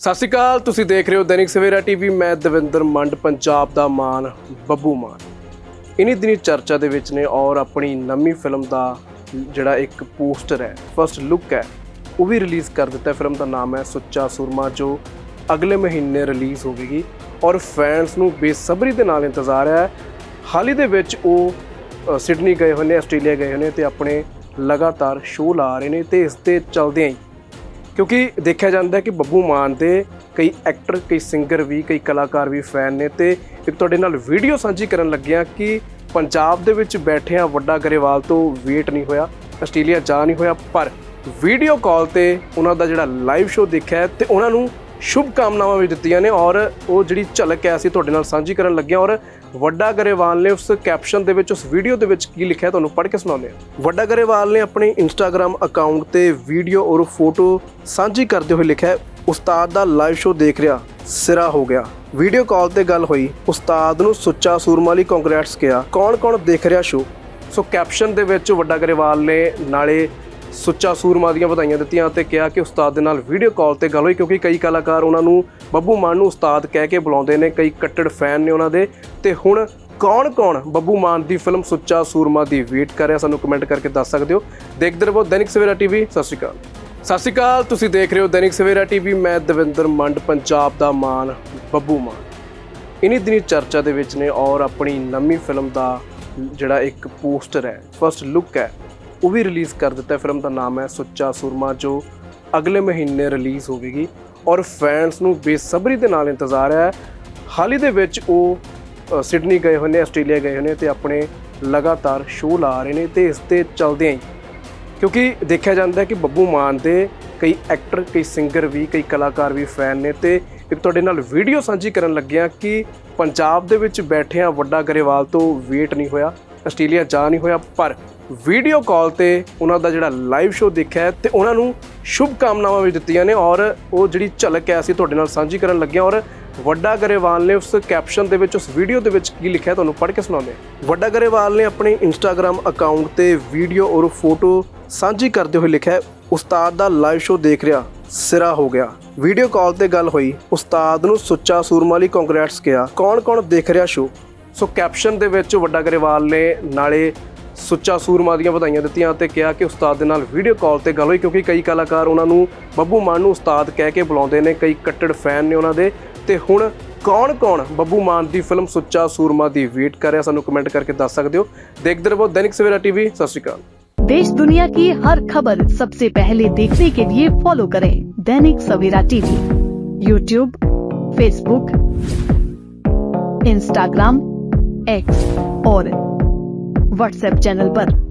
ਸਤਿ ਸ਼੍ਰੀ ਅਕਾਲ, ਤੁਸੀਂ ਦੇਖ ਰਹੇ ਹੋ ਦੈਨਿਕ ਸਵੇਰਾ ਟੀਵੀ, ਮੈਂ ਦਵਿੰਦਰ ਮੰਡ, ਪੰਜਾਬ ਦਾ ਮਾਨ, ਬੱਬੂ ਮਾਨ। ਇਨੀ ਦਿਨੀ ਚਰਚਾ ਦੇ ਵਿੱਚ ਨੇ ਔਰ ਆਪਣੀ ਨਵੀਂ ਫਿਲਮ ਦਾ ਜਿਹੜਾ ਇੱਕ ਪੋਸਟਰ ਹੈ ਫਰਸਟ ਲੁੱਕ ਹੈ, ਉਹ ਵੀ ਰਿਲੀਜ਼ ਕਰ ਦਿੱਤਾ ਫਿਲਮ ਦਾ ਨਾਮ ਹੈ ਸੁੱਚਾ ਸੂਰਮਾ, ਜੋ ਅਗਲੇ ਮਹੀਨੇ ਰਿਲੀਜ਼ ਹੋਵੇਗੀ ਔਰ ਫੈਨਸ ਨੂੰ ਬੇਸਬਰੀ ਦੇ ਨਾਲ ਇੰਤਜ਼ਾਰ ਹੈ। ਹਾਲ ਹੀ ਦੇ ਵਿੱਚ ਉਹ ਸਿਡਨੀ ਗਏ ਹੋਏ ਨੇ, ਆਸਟ੍ਰੇਲੀਆ ਗਏ ਹੋਏ ਨੇ ਤੇ ਆਪਣੇ ਲਗਾਤਾਰ ਸ਼ੋਅ ਲਾ ਰਹੇ ਨੇ ਤੇ ਇਸ ਦੇ ਚੱਲਦਿਆਂ ਹੀ ਕਿਉਂਕਿ ਦੇਖਿਆ ਜਾਂਦਾ ਹੈ ਕਿ ਬੱਬੂ ਮਾਨ ਦੇ ਕਈ ਐਕਟਰ ਕਈ ਸਿੰਗਰ ਵੀ, ਕਈ ਕਲਾਕਾਰ ਵੀ ਫੈਨ ਨੇ ਤੇ ਇੱਕ ਤੁਹਾਡੇ ਨਾਲ ਵੀਡੀਓ ਸਾਂਝੀ ਕਰਨ ਲੱਗਿਆ ਕਿ ਪੰਜਾਬ ਦੇ ਵਿੱਚ ਬੈਠਿਆਂ ਵੱਡਾ ਗਰੇਵਾਲ ਤੋਂ ਵੇਟ ਨਹੀਂ ਹੋਇਆ, ਆਸਟ੍ਰੇਲੀਆ ਜਾ ਨਹੀਂ ਹੋਇਆ, ਪਰ ਵੀਡੀਓ ਕਾਲ ਤੇ ਉਹਨਾਂ ਦਾ ਜਿਹੜਾ ਲਾਈਵ ਸ਼ੋਅ ਦੇਖਿਆ ਹੈ ਤੇ ਉਹਨਾਂ ਨੂੰ ਸ਼ੁਭ ਕਾਮਨਾਵਾਂ ਵੀ ਦਿੱਤੀਆਂ ਨੇ ਔਰ ਉਹ ਜਿਹੜੀ ਝਲਕ ਹੈ ਅਸੀਂ ਤੁਹਾਡੇ ਨਾਲ ਸਾਂਝੀ ਕਰਨ ਲੱਗੇ ਔਰ ਵੱਡਾ ਗਰੇਵਾਲ ਨੇ ਉਸ ਕੈਪਸ਼ਨ ਦੇ ਵਿੱਚ, ਉਸ ਵੀਡੀਓ ਦੇ ਵਿੱਚ ਕੀ ਲਿਖਿਆ ਤੁਹਾਨੂੰ ਪੜ੍ਹ ਕੇ ਸੁਣਾਉਂਦੇ ਹਾਂ। ਵੱਡਾ ਗਰੇਵਾਲ ਨੇ ਆਪਣੇ ਇੰਸਟਾਗ੍ਰam ਅਕਾਊਂਟ ਤੇ ਵੀਡੀਓ ਔਰ ਫੋਟੋ ਸਾਂਝੀ ਕਰਦੇ ਹੋਏ ਲਿਖਿਆ ਉਸਤਾਦ ਦਾ ਲਾਈਵ ਸ਼ੋਅ ਦੇਖ ਰਿਹਾ, ਸਿਰਾ ਹੋ ਗਿਆ। ਵੀਡੀਓ ਕਾਲ ਤੇ ਗੱਲ ਹੋਈ, ਉਸਤਾਦ ਨੂੰ ਸੁੱਚਾ ਸੂਰਮਾ ਲਈ ਕੰਗ੍ਰੈਟਸ ਕਿਹਾ, ਕੌਣ-ਕੌਣ ਦੇਖ ਰਿਹਾ ਸ਼ੋਅ ਸੋ ਕੈਪਸ਼ਨ ਦੇ ਵਿੱਚ ਵੱਡਾ ਗਰੇਵਾਲ ਨੇ ਨਾਲੇ ਸੁੱਚਾ ਸੂਰਮਾ ਦੀਆਂ ਵਧਾਈਆਂ ਦਿੱਤੀਆਂ ਤੇ ਕਿਹਾ ਕਿ ਉਸਤਾਦ ਦੇ ਨਾਲ ਵੀਡੀਓ ਕਾਲ ਤੇ ਗੱਲ ਹੋਈ ਕਿਉਂਕਿ ਕਈ ਕਲਾਕਾਰ ਉਹਨਾਂ ਨੂੰ ਬੱਬੂ ਮਾਨ ਨੂੰ ਉਸਤਾਦ ਕਹਿ ਕੇ ਬੁਲਾਉਂਦੇ ਨੇ, ਕਈ ਕੱਟੜ ਫੈਨ ਨੇ ਉਹਨਾਂ ਦੇ। ਤੇ ਹੁਣ ਕੌਣ-ਕੌਣ ਬੱਬੂ ਮਾਨ ਦੀ ਫਿਲਮ ਸੁੱਚਾ ਸੂਰਮਾ ਦੀ ਵੇਟ ਕਰ ਰਿਹਾ? ਸਾਨੂੰ ਕਮੈਂਟ ਕਰਕੇ ਦੱਸ ਸਕਦੇ ਹੋ। ਦੇਖਦੇ ਰਹੋ ਦੈਨਿਕ ਸਵੇਰਾ ਟੀਵੀ। ਸਤਿ ਸ਼੍ਰੀ ਅਕਾਲ। ਸਤਿ ਸ਼੍ਰੀ ਅਕਾਲ, ਤੁਸੀਂ ਦੇਖ ਰਹੇ ਹੋ ਦੈਨਿਕ ਸਵੇਰਾ ਟੀਵੀ। ਮੈਂ ਦਵਿੰਦਰ ਮੰਡ, ਪੰਜਾਬ ਦਾ ਮਾਨ, ਬੱਬੂ ਮਾਨ। ਇਨੀ ਦਿਨੀ ਚਰਚਾ ਦੇ ਵਿੱਚ ਨੇ ਔਰ ਆਪਣੀ ਨਵੀਂ ਫਿਲਮ ਦਾ ਜਿਹੜਾ ਇੱਕ ਪੋਸਟਰ ਹੈ ਫਰਸਟ ਲੁੱਕ ਹੈ ਉਹ ਵੀ ਰਿਲੀਜ਼ ਕਰ ਦਿੱਤਾ ਹੈ। ਫਿਲਮ ਦਾ ਨਾਮ ਹੈ ਸੁੱਚਾ ਸੂਰਮਾ, ਜੋ ਅਗਲੇ ਮਹੀਨੇ ਰਿਲੀਜ਼ ਹੋਵੇਗੀ। ਔਰ ਫੈਨਸ ਨੂੰ ਬੇਸਬਰੀ ਦੇ ਨਾਲ ਇੰਤਜ਼ਾਰ ਹੈ। ਹਾਲ ਹੀ ਦੇ ਵਿੱਚ ਉਹ ਸਿਡਨੀ ਗਏ ਹੋਏ ਨੇ ਆਸਟ੍ਰੇਲੀਆ ਗਏ ਹੋਏ ਨੇ ਤੇ ਆਪਣੇ ਲਗਾਤਾਰ ਸ਼ੋਅ ਲਾ ਰਹੇ ਨੇ ਤੇ ਇਸ ਦੇ ਚੱਲਦਿਆਂ ਹੀ ਕਿਉਂਕਿ ਦੇਖਿਆ ਜਾਂਦਾ ਹੈ ਕਿ ਬੱਬੂ ਮਾਨ ਦੇ ਕਈ ਐਕਟਰ ਕਈ ਸਿੰਗਰ ਵੀ, ਕਈ ਕਲਾਕਾਰ ਵੀ ਫੈਨ ਨੇ ਤੇ ਇੱਕ ਤੁਹਾਡੇ ਨਾਲ ਵੀਡੀਓ ਸਾਂਝੀ ਕਰਨ ਲੱਗਿਆ ਕਿ ਪੰਜਾਬ ਦੇ ਵਿੱਚ ਬੈਠਿਆਂ ਵੱਡਾ ਗਰੇਵਾਲ ਤੋਂ ਵੇਟ ਨਹੀਂ ਹੋਇਆ ਆਸਟ੍ਰੇਲੀਆ ਜਾ ਨਹੀਂ ਹੋਇਆ, ਪਰ ਵੀਡੀਓ ਕਾਲ ਤੇ ਉਹਨਾਂ ਦਾ ਜਿਹੜਾ ਲਾਈਵ ਸ਼ੋਅ ਦੇਖਿਆ ਹੈ ਤੇ ਉਹਨਾਂ ਨੂੰ ਸ਼ੁਭ ਕਾਮਨਾਵਾਂ ਵੀ ਦਿੱਤੀਆਂ ਨੇ ਔਰ ਉਹ ਜਿਹੜੀ ਝਲਕ ਹੈ ਅਸੀਂ ਤੁਹਾਡੇ ਨਾਲ ਸਾਂਝੀ ਕਰਨ ਲੱਗੇ ਹਾਂ ਔਰ ਵੱਡਾ ਗਰੇਵਾਲ ਨੇ ਉਸ ਕੈਪਸ਼ਨ ਦੇ ਵਿੱਚ, ਉਸ ਵੀਡੀਓ ਦੇ ਵਿੱਚ ਕੀ ਲਿਖਿਆ ਤੁਹਾਨੂੰ ਪੜ੍ਹ ਕੇ ਸੁਣਾਉਂਦੇ ਹਾਂ। ਵੱਡਾ ਗਰੇਵਾਲ ਨੇ ਆਪਣੇ ਇੰਸਟਾਗ੍ਰam ਅਕਾਊਂਟ ਤੇ ਵੀਡੀਓ ਔਰ ਫੋਟੋ ਸਾਂਝੀ ਕਰਦੇ ਹੋਏ ਲਿਖਿਆ ਉਸਤਾਦ ਦਾ ਲਾਈਵ ਸ਼ੋਅ ਦੇਖ ਰਿਹਾ, ਸਿਰਾ ਹੋ ਗਿਆ। ਵੀਡੀਓ ਕਾਲ ਤੇ ਗੱਲ ਹੋਈ, ਉਸਤਾਦ ਨੂੰ ਸੁੱਚਾ ਸੂਰਮਾਲੀ ਕੰਗ੍ਰੈਟਸ ਕਿਹਾ, ਕੌਣ-ਕੌਣ ਦੇਖ ਰਿਹਾ ਸ਼ੋਅ ਸੋ ਕੈਪਸ਼ਨ ਦੇ ਵਿੱਚ ਵੱਡਾ ਗਰੇਵਾਲ ਨੇ ਨਾਲੇ ਸੁੱਚਾ ਸੂਰਮਾ ਦੀਆਂ ਵਧਾਈਆਂ ਦਿੱਤੀਆਂ ਤੇ ਕਿਹਾ ਕਿ ਉਸਤਾਦ ਦੇ ਨਾਲ ਵੀਡੀਓ ਕਾਲ ਤੇ ਗੱਲ ਹੋਈ ਕਿਉਂਕਿ ਕਈ ਕਲਾਕਾਰ ਉਹਨਾਂ ਨੂੰ ਬੱਬੂ ਮਾਨ ਨੂੰ ਉਸਤਾਦ ਕਹਿ ਕੇ ਬੁਲਾਉਂਦੇ ਨੇ ਕਈ ਕੱਟੜ ਫੈਨ ਨੇ ਉਹਨਾਂ ਦੇ ਤੇ ਹੁਣ ਕੌਣ-ਕੌਣ ਬੱਬੂ ਮਾਨ ਦੀ ਫਿਲਮ ਸੁੱਚਾ ਸੂਰਮਾ ਦੀ ਵੇਟ ਕਰ ਰਿਹਾ ਸਾਨੂੰ ਕਮੈਂਟ ਕਰਕੇ ਦੱਸ ਸਕਦੇ ਹੋ ਦੇਖਦੇ ਰਹੋ ਦੈਨਿਕ ਸਵੇਰਾ ਟੀਵੀ ਸਤਿ ਸ਼੍ਰੀ ਅਕਾਲ देश दुनिया की हर खबर सबसे पहले देखने के लिए फॉलो करें Dainik Savera TV YouTube Facebook Instagram X और व्हाट्सएप चैनल पर।